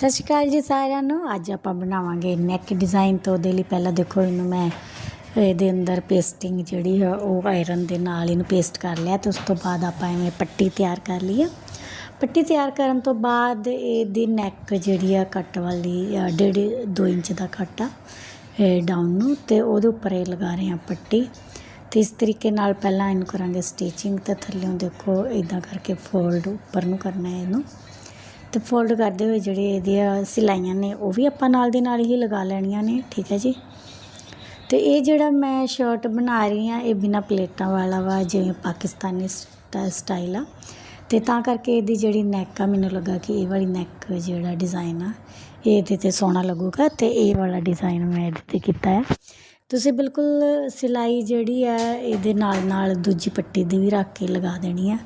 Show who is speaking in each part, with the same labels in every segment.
Speaker 1: ਸਤਿ ਸ਼੍ਰੀ ਅਕਾਲ ਜੀ ਸਾਰਿਆਂ ਨੂੰ। ਅੱਜ ਆਪਾਂ ਬਣਾਵਾਂਗੇ ਨੈਕ ਡਿਜ਼ਾਈਨ ਤੋਂ ਉਹਦੇ ਲਈ ਪਹਿਲਾਂ ਦੇਖੋ ਇਹਨੂੰ ਮੈਂ ਇਹਦੇ ਅੰਦਰ ਪੇਸਟਿੰਗ ਜਿਹੜੀ ਆ, ਉਹ ਆਇਰਨ ਦੇ ਨਾਲ ਇਹਨੂੰ ਪੇਸਟ ਕਰ ਲਿਆ ਤੇ ਉਸ ਤੋਂ ਬਾਅਦ ਆਪਾਂ ਐਵੇਂ ਪੱਟੀ ਤਿਆਰ ਕਰ ਲਈ ਆ। ਪੱਟੀ ਤਿਆਰ ਕਰਨ ਤੋਂ ਬਾਅਦ ਇਹਦੀ ਨੈਕ ਜਿਹੜੀ ਆ ਕੱਟ ਵਾਲੀ ਡੇਢ 2 ਇੰਚ ਦਾ ਕੱਟ ਆ ਡਾਊਨ ਨੂੰ ਤੇ ਉਹਦੇ ਉੱਪਰ ਇਹ ਲਗਾ ਰਹੇ ਆ ਪੱਟੀ। ਤੇ ਇਸ ਤਰੀਕੇ ਨਾਲ ਪਹਿਲਾਂ ਇਹਨੂੰ ਕਰਾਂਗੇ ਸਟਿਚਿੰਗ ਤੇ ਥੱਲੇੋਂ ਦੇਖੋ ਇਦਾਂ ਕਰਕੇ ਫੋਲਡ ਉੱਪਰ ਨੂੰ ਕਰਨਾ ਹੈ ਇਹਨੂੰ। ਤੇ ਫੋਲਡ ਕਰਦੇ ਹੋਏ ਜਿਹੜੇ ਇਹਦੀਆਂ ਸਿਲਾਈਆਂ ਨੇ, ਉਹ ਵੀ ਆਪਾਂ ਨਾਲ ਦੇ ਨਾਲ ਹੀ ਲਗਾ ਲੈਣੀਆਂ ਨੇ, ਠੀਕ ਹੈ ਜੀ? ਤੇ ਇਹ ਜਿਹੜਾ ਮੈਂ ਸ਼ਰਟ ਬਣਾ ਰਹੀ ਆ ਇਹ ਬਿਨਾ ਪਲੇਟਾਂ ਵਾਲਾ ਵਾ, ਜਿਵੇਂ ਪਾਕਿਸਤਾਨੀ ਸਟਾ- ਸਟਾਈਲ ਆ। ਤੇ ਤਾਂ ਕਰਕੇ ਇਹਦੀ ਜਿਹੜੀ ਨੈਕ ਆ, ਮੈਨੂੰ ਲੱਗਾ ਕਿ ਇਹ ਵਾਲੀ ਨੈਕ ਜਿਹੜਾ ਡਿਜ਼ਾਈਨ ਆ, ਇਹ ਇਹਦੇ ਤੇ ਸੋਹਣਾ ਲੱਗੂਗਾ ਤੇ ਇਹ ਵਾਲਾ ਡਿਜ਼ਾਈਨ ਮੈਂ ਇਹਦੇ ਤੇ ਕੀਤਾ ਹੈ ਤੁਸੀਂ ਬਿਲਕੁਲ ਸਿਲਾਈ ਜਿਹੜੀ ਹੈ ਇਹਦੇ ਨਾਲ ਨਾਲ ਦੂਜੀ ਪੱਟੀ ਦੀ ਵੀ ਰੱਖ ਕੇ ਲਗਾ ਦੇਣੀ ਆ।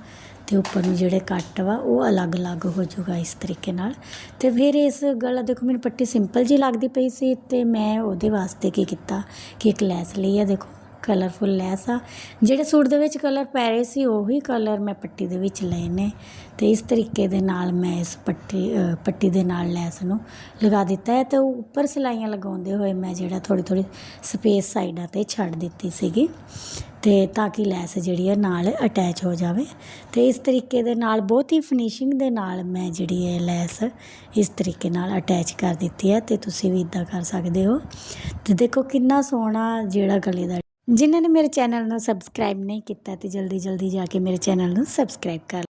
Speaker 1: ਤੇ ਉੱਪਰ ਨੂੰ ਜਿਹੜੇ ਕੱਟ ਵਾ, ਉਹ ਅਲੱਗ-ਅਲੱਗ ਹੋ ਜਾਊਗਾ ਇਸ ਤਰੀਕੇ ਨਾਲ। ਤੇ ਫਿਰ ਇਸ ਗਲਾ, ਦੇਖੋ ਮੈਨੂੰ ਪੱਟੀ ਸਿੰਪਲ ਜੀ ਲੱਗਦੀ ਪਈ ਸੀ ਤੇ ਮੈਂ ਉਹਦੇ ਵਾਸਤੇ ਕੀ ਕੀਤਾ, ਕਿ ਇੱਕ ਲੈਸ ਲਈ ਆ, ਦੇਖੋ। ਕਲਰਫੁਲ ਲੈਸ ਆ। ਜਿਹੜੇ ਸੂਟ ਦੇ ਵਿੱਚ ਕਲਰ ਪੈ ਰਹੇ ਸੀ, ਉਹੀ ਕਲਰ ਮੈਂ ਪੱਟੀ ਦੇ ਵਿੱਚ ਲਏ ਨੇ। ਤੇ ਇਸ ਤਰੀਕੇ ਦੇ ਨਾਲ ਮੈਂ ਇਸ ਪੱਟੀ ਪੱਟੀ ਦੇ ਨਾਲ ਲੈਸ ਨੂੰ ਲਗਾ ਦਿੱਤਾ ਹੈ। ਤੇ ਉੱਪਰ ਸਿਲਾਈਆਂ ਲਗਾਉਂਦੇ ਹੋਏ ਮੈਂ ਜਿਹੜਾ ਥੋੜੀ ਥੋੜੀ ਸਪੇਸ ਸਾਈਡਾਂ ਤੇ ਛੱਡ ਦਿੱਤੀ ਸੀਗੀ। ਤੇ ਤਾਂ ਕਿ ਲੈਸ ਜਿਹੜੀ ਹੈ ਨਾਲ ਅਟੈਚ ਹੋ ਜਾਵੇ। ਤੇ ਇਸ ਤਰੀਕੇ ਦੇ ਨਾਲ, ਬਹੁਤ ਹੀ ਫਿਨਿਸ਼ਿੰਗ ਦੇ ਨਾਲ ਮੈਂ ਜਿਹੜੀ ਹੈ ਲੈਸ ਇਸ ਤਰੀਕੇ ਨਾਲ ਅਟੈਚ ਕਰ ਦਿੱਤੀ ਹੈ। ਤੇ ਤੁਸੀਂ ਵੀ ਇਦਾਂ ਕਰ ਸਕਦੇ ਹੋ। ਤੇ ਦੇਖੋ ਕਿੰਨਾ ਸੋਹਣਾ ਜਿਹੜਾ ਗਲੇ ਦਾ ਜਿਨ੍ਹਾਂ ਨੇ ਮੇਰੇ ਚੈਨਲ ਨੂੰ ਸਬਸਕ੍ਰਾਈਬ ਨਹੀਂ ਕੀਤਾ ਤੇ ਜਲਦੀ ਜਲਦੀ ਜਾ ਕੇ ਮੇਰੇ ਚੈਨਲ ਨੂੰ ਸਬਸਕ੍ਰਾਈਬ ਕਰ